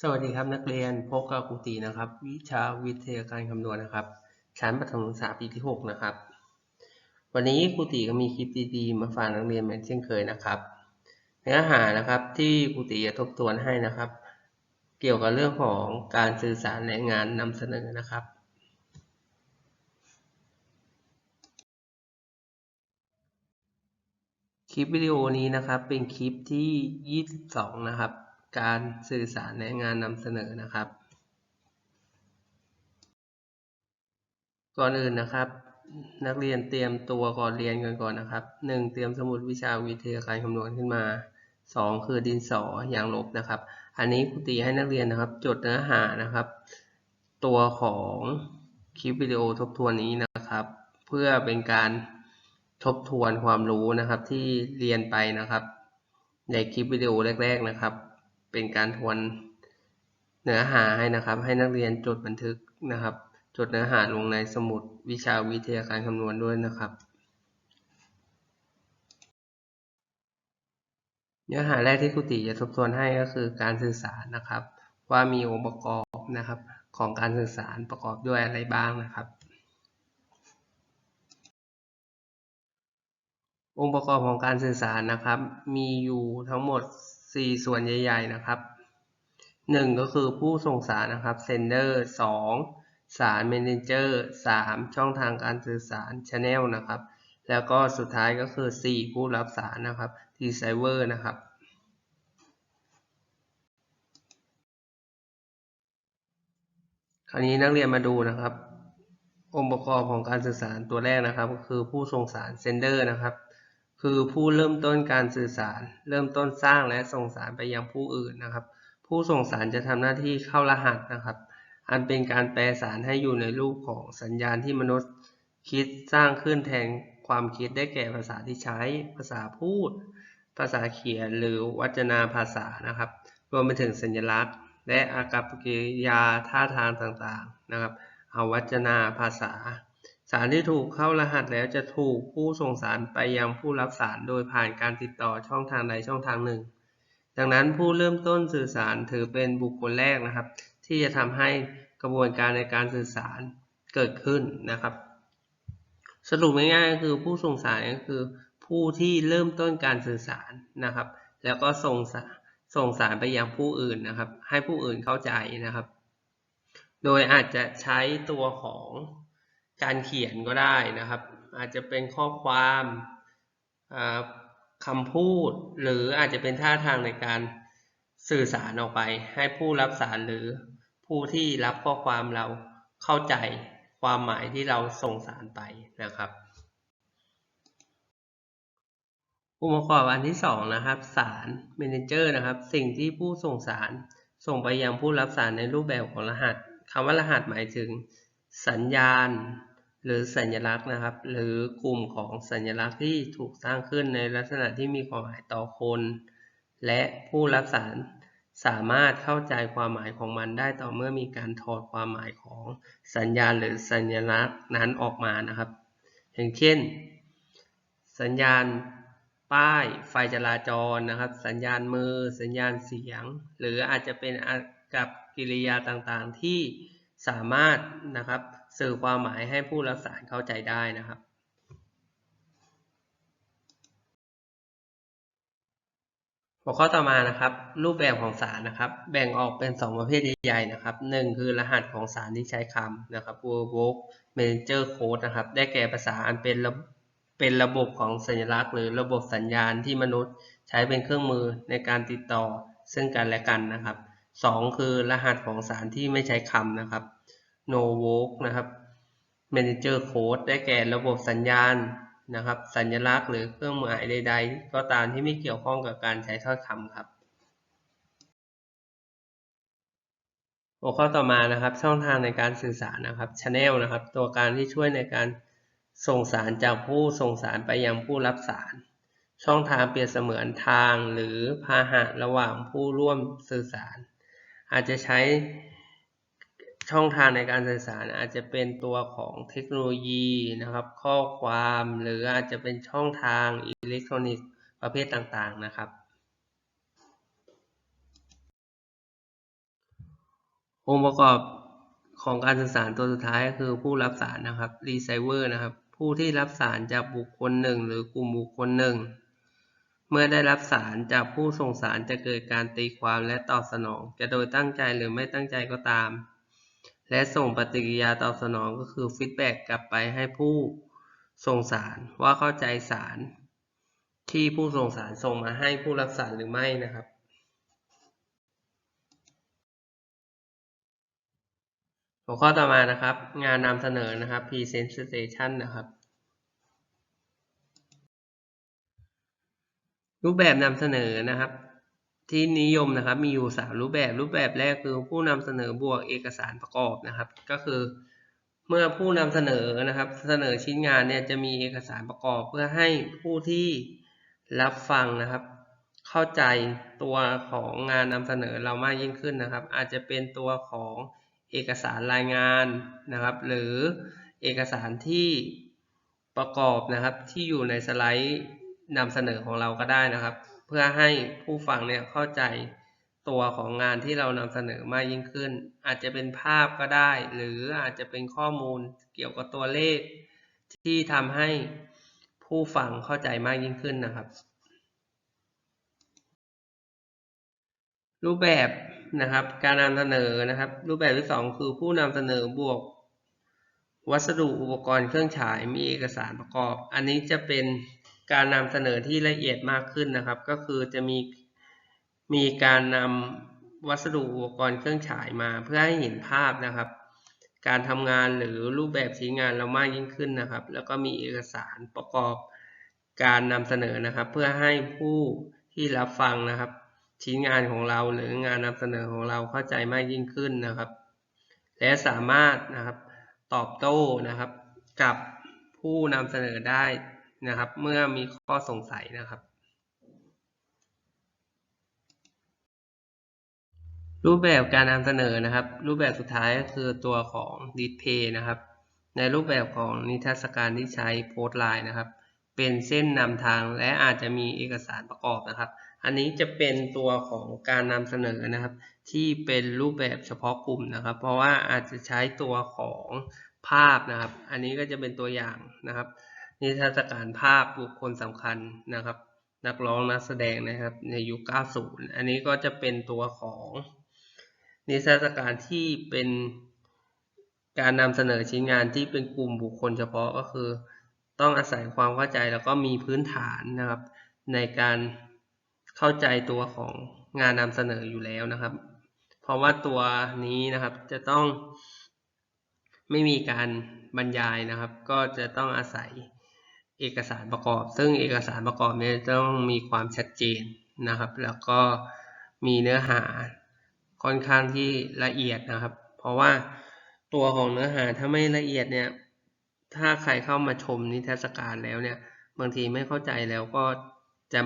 สวัสดีครับนักเรียนพบกับครูตีนะครับ วิชาวิทยาการคำนวณนะครับ ชั้นประถมศึกษาปีที่ 6 นะครับ วันนี้ครูตีก็มีคลิปดีๆมาฝากนักเรียนเหมือนเช่นเคยนะครับ เนื้อหานะครับที่ครูตีจะทบทวนให้นะครับ เกี่ยวกับเรื่องของการสื่อสารและงานนำเสนอนะครับ คลิปวิดีโอนี้นะครับเป็นคลิปที่ 22 นะครับ การสื่อสารและงานนำเสนอนะครับ ก่อนอื่นนะครับ นักเรียนเตรียมตัวก่อนเรียนกันก่อนนะครับ 1. เตรียมสมุดวิชาวิทยาการคำนวณขึ้นมา 2. คือดินสออย่างลบนะครับ อันนี้ครูตีให้นักเรียนนะครับ จดเนื้อหานะครับ ตัวของคลิปวิดีโอทบทวนนี้นะครับ เพื่อเป็นการทบทวนความรู้นะครับที่เรียนไปนะครับ ในคลิปวิดีโอแรก ๆนะครับ เป็นการทวนเนื้อหาให้นะครับ ให้นักเรียนจดบันทึกนะครับ จดเนื้อหาลงในสมุดวิชาวิทยาการคำนวณด้วยนะครับ เนื้อหาแรกที่ครูติจะทบทวนให้ก็คือการสื่อสารนะครับ ว่ามีองค์ประกอบนะครับ ของการสื่อสารประกอบด้วยอะไรบ้างนะครับองค์ประกอบของการสื่อสารนะครับ มีอยู่ทั้งหมด 4 ส่วนใหญ่ๆนะครับ 1 ก็คือผู้ส่งสารนะครับ sender 2 สาร manager 3 ช่องทางการสื่อสาร channel นะครับ แล้วก็สุดท้ายก็คือ 4 ผู้รับสารนะครับ receiver นะครับคราวนี้นักเรียนมาดูนะครับ องค์ประกอบของการสื่อสารตัวแรกนะครับ ก็คือผู้ส่งสาร sender นะครับ คือผู้เริ่มต้นการสื่อสาร เริ่มต้นสร้างและส่งสารไปยังผู้อื่นนะครับ ผู้ส่งสารจะทำหน้าที่เข้ารหัสนะครับ อันเป็นการแปลสารให้อยู่ในรูปของสัญญาณที่มนุษย์คิดสร้างขึ้นแทนความคิดได้แก่ภาษาที่ใช้ ภาษาพูด ภาษาเขียนหรือวจนาภาษานะครับ รวมไปถึงสัญลักษณ์ และอากับกิริยาท่าทางต่างๆนะครับ เอาวจนาภาษา สารที่ถูกเข้ารหัสแล้วจะถูกผู้ส่งสารไปยังผู้รับสารโดยผ่านการติดต่อช่องทางใดช่องทางหนึ่ง ดังนั้นผู้เริ่มต้นสื่อสารถือเป็นบุคคลแรกนะครับ ที่จะทำให้กระบวนการในการสื่อสารเกิดขึ้นนะครับ สรุปง่ายๆก็คือผู้ส่งสารก็คือผู้ที่เริ่มต้นการสื่อสารนะครับ แล้วก็ส่งสารส่งสารไปยังผู้อื่นนะครับ ให้ผู้อื่นเข้าใจนะครับ โดยอาจจะใช้ตัวของ การเขียนก็ได้นะครับ อาจจะเป็นข้อความคำพูด หรืออาจจะเป็นท่าทางในการสื่อสารออกไป ให้ผู้รับสารหรือผู้ที่รับข้อความเราเข้าใจความหมายที่เราส่งสารไปนะครับองค์ประกอบอันที่สองนะครับ สาร Manager นะครับ สิ่งที่ผู้ส่งสารส่งไปยังผู้รับสารในรูปแบบของรหัสคำว่ารหัสหมายถึง สัญญาณ หรือสัญลักษณ์นะครับ หรือกลุ่มของสัญลักษณ์ที่ถูกสร้างขึ้นในลักษณะที่มีความหมายต่อคน และผู้รับสารสามารถเข้าใจความหมายของมันได้ต่อเมื่อมีการถอดความหมายของสัญญาณหรือสัญลักษณ์นั้นออกมานะครับ อย่างเช่น สัญญาณป้ายไฟจราจรนะครับ สัญญาณมือ สัญญาณเสียง หรืออาจจะเป็นกับกิริยาต่างๆที่ สามารถนะครับสื่อความหมายให้ผู้รับสารเข้าใจได้นะครับ หัวข้อต่อมานะครับ รูปแบบของสารนะครับ แบ่งออกเป็น 2 ประเภทใหญ่ๆนะครับ 1 คือรหัสของสารที่ใช้คำนะครับ Work Manager Code นะครับ ได้แก่ภาษาอันเป็นระเป็นระบบของสัญลักษณ์ หรือระบบสัญญาณที่มนุษย์ใช้เป็นเครื่องมือในการติดต่อซึ่งกันและกันนะครับ 2 คือรหัสของสารที่ไม่ใช้คำนะครับ No Voc นะครับ Manager Code ได้แก่ระบบสัญญาณนะครับ สัญลักษณ์หรือเครื่องหมายใด ๆ ก็ตามที่ไม่เกี่ยวข้องกับการใช้ถ้อยคำครับหัวข้อต่อมานะครับ ช่องทางในการสื่อสารนะครับ Channel นะครับ ตัวการที่ช่วยในการส่งสารจากผู้ส่งสารไปยังผู้รับสาร ช่องทางเปรียบเสมือนทางหรือพาหะระหว่างผู้ร่วมสื่อสาร อาจจะใช้ ช่องทางในการสื่อสารอาจจะเป็นตัวของเทคโนโลยีนะครับ ข้อความหรืออาจจะเป็นช่องทางอิเล็กทรอนิกส์ประเภทต่างๆนะครับ องค์ประกอบของการสื่อสารตัวสุดท้ายก็คือผู้รับสารนะครับ receiver นะครับ ผู้ที่รับสารจากบุคคลหนึ่ง หรือกลุ่มบุคคลหนึ่ง เมื่อได้รับสารจากผู้ส่งสารจะเกิดการตีความและตอบสนอง จะโดยตั้งใจหรือไม่ตั้งใจก็ตาม และส่งปฏิกิริยาตอบสนองก็คือฟีดแบ็กกลับไปให้ผู้ส่งสารว่าเข้าใจสารที่ผู้ส่งสารส่งมาให้ผู้รับสารหรือไม่นะครับ หัวข้อต่อมานะครับ งานนำเสนอนะครับ presentation นะครับ รูปแบบนำเสนอนะครับ ที่นิยมนะครับมีอยู่ 3 รูปแบบรูปแบบแรกคือผู้นำเสนอบวกเอกสารประกอบนะครับ ก็คือเมื่อผู้นำเสนอนะครับ เสนอชิ้นงานเนี่ยจะมีเอกสารประกอบ เพื่อให้ผู้ที่รับฟังนะครับ เข้าใจตัวของงานนำเสนอเรามากยิ่งขึ้นนะครับ อาจจะเป็นตัวของเอกสารรายงานนะครับ หรือเอกสารที่ประกอบนะครับที่อยู่ในสไลด์นำเสนอของเราก็ได้นะครับ เพื่อให้ผู้ฟังเนี่ยเข้าใจตัวของงานที่เรานำเสนอมากยิ่งขึ้น อาจจะเป็นภาพก็ได้ หรืออาจจะเป็นข้อมูลเกี่ยวกับตัวเลข ที่ทำให้ผู้ฟังเข้าใจมากยิ่งขึ้นนะครับ รูปแบบนะครับการนำเสนอนะครับ รูปแบบที่สองคือผู้นำเสนอบวก วัสดุอุปกรณ์เครื่องฉายมีเอกสารประกอบ อันนี้จะเป็น การนำเสนอที่ละเอียดมากขึ้นนะครับ ก็คือจะมีมีการนำวัสดุอุปกรณ์เครื่องฉายมาเพื่อให้เห็นภาพนะครับ การทำงานหรือรูปแบบชิ้นงานเรามากยิ่งขึ้นนะครับ แล้วก็มีเอกสารประกอบการนำเสนอนะครับ เพื่อให้ผู้ที่รับฟังนะครับ ชิ้นงานของเราหรืองานนำเสนอของเราเข้าใจมากยิ่งขึ้นนะครับ และสามารถนะครับตอบโต้นะครับ กับผู้นำเสนอได้ นะครับ เมื่อมีข้อสงสัยนะครับ รูปแบบการนำเสนอนะครับ รูปแบบสุดท้ายก็คือตัวของ display นะครับ ในรูปแบบของนิทรรศการที่ใช้โพสต์ไลน์นะครับ เป็นเส้นนำทางและอาจจะมีเอกสารประกอบนะครับ อันนี้จะเป็นตัวของการนำเสนอนะครับ ที่เป็นรูปแบบเฉพาะกลุ่มนะครับ เพราะว่าอาจจะใช้ตัวของภาพนะครับ อันนี้ก็จะเป็นตัวอย่างนะครับ นิทรรศการภาพบุคคลสำคัญนะครับ นักร้องนักแสดงนะครับในยุค 90 อันนี้ก็จะเป็นตัวของนิทรรศการที่เป็นการนำเสนอชิ้นงานที่เป็นกลุ่มบุคคลเฉพาะก็คือ ต้องอาศัยความเข้าใจแล้วก็มีพื้นฐานนะครับ ในการเข้าใจตัวของงานนำเสนออยู่แล้วนะครับ เพราะว่าตัวนี้นะครับจะต้องไม่มีการบรรยายนะครับ ก็จะต้องอาศัย เอกสารประกอบ ซึ่งเอกสารประกอบนี้ต้องมีความชัดเจนนะครับ แล้วก็มีเนื้อหาค่อนข้างที่ละเอียดนะครับ เพราะว่าตัวของเนื้อหาถ้าไม่ละเอียดเนี่ย ถ้าใครเข้ามาชมนิทรรศการแล้วเนี่ย บางทีไม่เข้าใจแล้วก็จะ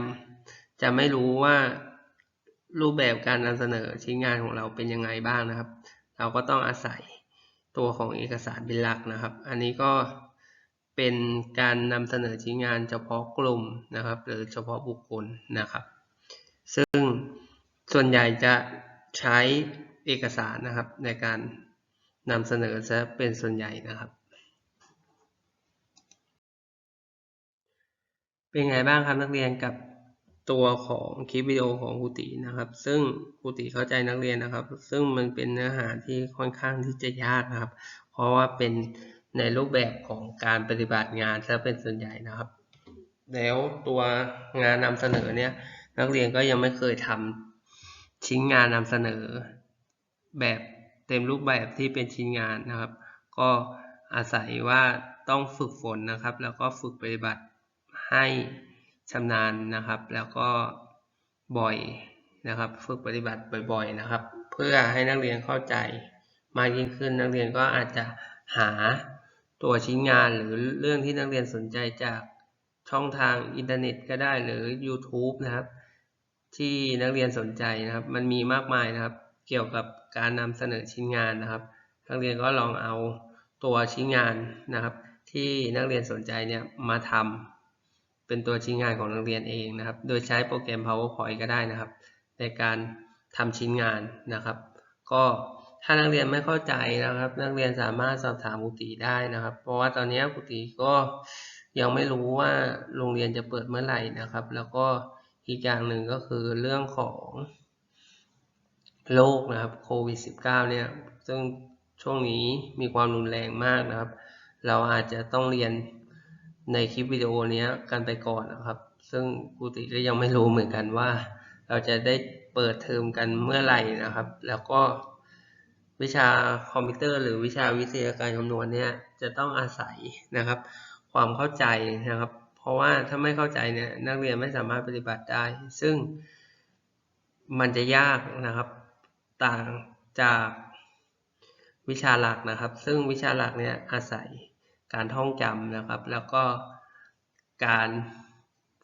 จะไม่รู้ว่ารูปแบบการนำเสนอชิ้นงานของเราเป็นยังไงบ้างนะครับ เราก็ต้องอาศัยตัวของเอกสารเป็นหลักนะครับ อันนี้ก็ เป็นการนำเสนอชิ้นงานเฉพาะกลุ่มนะครับ หรือเฉพาะบุคคลนะครับ ซึ่งส่วนใหญ่จะใช้เอกสารนะครับในการนำเสนอจะเป็นส่วนใหญ่นะครับ เป็นไงบ้างครับนักเรียนกับตัวของคลิปวิดีโอของครูตินะครับ ซึ่งครูติเข้าใจนักเรียนนะครับ ซึ่งมันเป็นเนื้อหาที่ค่อนข้างที่จะยากนะครับ เพราะว่าเป็น ในรูปแบบของการปฏิบัติงานซะเป็นส่วนใหญ่นะครับ แล้วตัวงานนำเสนอเนี่ยนักเรียนก็ยังไม่เคยทำชิ้นงานนำเสนอ แบบเต็มรูปแบบที่เป็นชิ้นงานนะครับ ก็อาศัยว่าต้องฝึกฝนนะครับ แล้วก็ฝึกปฏิบัติให้ชำนาญนะครับ แล้วก็บ่อยนะครับ ฝึกปฏิบัติบ่อย ๆนะครับ เพื่อให้นักเรียนเข้าใจมากยิ่งขึ้นนักเรียนก็อาจจะหา ตัวชิ้นงานหรือเรื่องที่นักเรียนสนใจจากช่องทางอินเทอร์เน็ตก็ได้หรือ YouTube นะครับ ที่นักเรียนสนใจนะครับ มันมีมากมายนะครับ เกี่ยวกับการนำเสนอชิ้นงานนะครับ นักเรียนก็ลองเอาตัวชิ้นงานนะครับ ที่นักเรียนสนใจเนี่ยมาทำเป็นตัวชิ้นงานของนักเรียนเองนะครับ โดยใช้โปรแกรม PowerPoint ก็ได้นะครับ ในการทำชิ้นงานนะครับ ก็ ถ้านักเรียนไม่เข้าใจนะครับ นักเรียนสามารถสอบถามครูตีได้นะครับ เพราะว่าตอนนี้ครูตีก็ยังไม่รู้ว่าโรงเรียนจะเปิดเมื่อไหร่นะครับ แล้วก็อีกอย่างหนึ่งก็คือเรื่องของโรคนะครับโควิด -19 เนี่ย ซึ่งช่วงนี้มีความรุนแรงมากนะครับ เราอาจจะต้องเรียนในคลิปวิดีโอนี้กันไปก่อนนะครับ ซึ่งครูติก็ยังไม่รู้เหมือนกันว่า เราจะได้เปิดเทอมกันเมื่อไหร่นะครับ แล้วก็ วิชาคอมพิวเตอร์หรือวิชาวิทยาการคำนวณเนี่ยจะต้องอาศัยนะครับ ความเข้าใจนะครับ เพราะว่าถ้าไม่เข้าใจเนี่ยนักเรียนไม่สามารถปฏิบัติได้ ซึ่งมันจะยากนะครับต่างจากวิชาหลักนะครับ ซึ่งวิชาหลักเนี่ยอาศัยการท่องจำนะครับ แล้วก็การ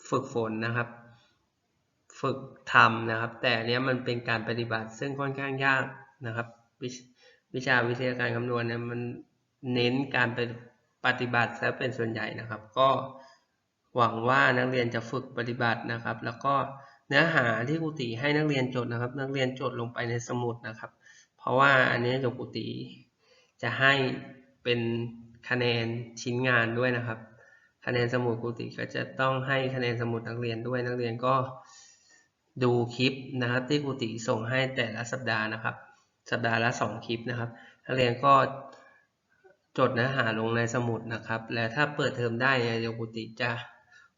ฝึกฝนนะครับ ฝึกทำนะครับ แต่เนี้ยมันเป็นการปฏิบัติซึ่งค่อนข้างยากนะครับ วิชวิชาวิทยาการคำนวณเนี่ยมันเน้นการไปปฏิบัติซะเป็นส่วนใหญ่นะครับ ก็หวังว่านักเรียนจะฝึกปฏิบัตินะครับ แล้วก็เนื้อหาที่ครูตีให้นักเรียนจดนะครับ นักเรียนจดลงไปในสมุดนะครับ เพราะว่าอันนี้จบครูตีจะให้เป็นคะแนนชิ้นงานด้วยนะครับ คะแนนสมุดครูติก็จะต้องให้คะแนนสมุดนักเรียนด้วยนักเรียนก็ดูคลิปนะครับที่ครูติส่งให้แต่ละสัปดาห์นะครับ สัปดาห์ละสองคลิปนะครับนักเรียนก็จดเนื้อหาลงในสมุดนะครับ และถ้าเปิดเทอมได้เนี่ยเดี๋ยวครูติจะ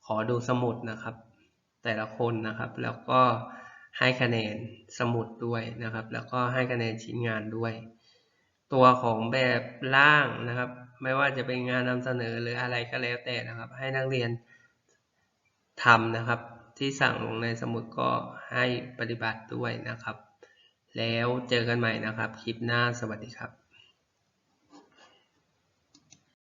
ขอดูสมุดนะครับ แต่ละคนนะครับ แล้วก็ให้คะแนนสมุดด้วยนะครับ แล้วก็ให้คะแนนชิ้นงานด้วย ตัวของแบบล่างนะครับ ไม่ว่าจะเป็นงานนำเสนอหรืออะไรก็แล้วแต่นะครับ ให้นักเรียนทำนะครับ ที่สั่งลงในสมุดก็ให้ปฏิบัติด้วยนะครับ แล้วเจอกันใหม่นะครับ คลิปหน้าสวัสดีครับ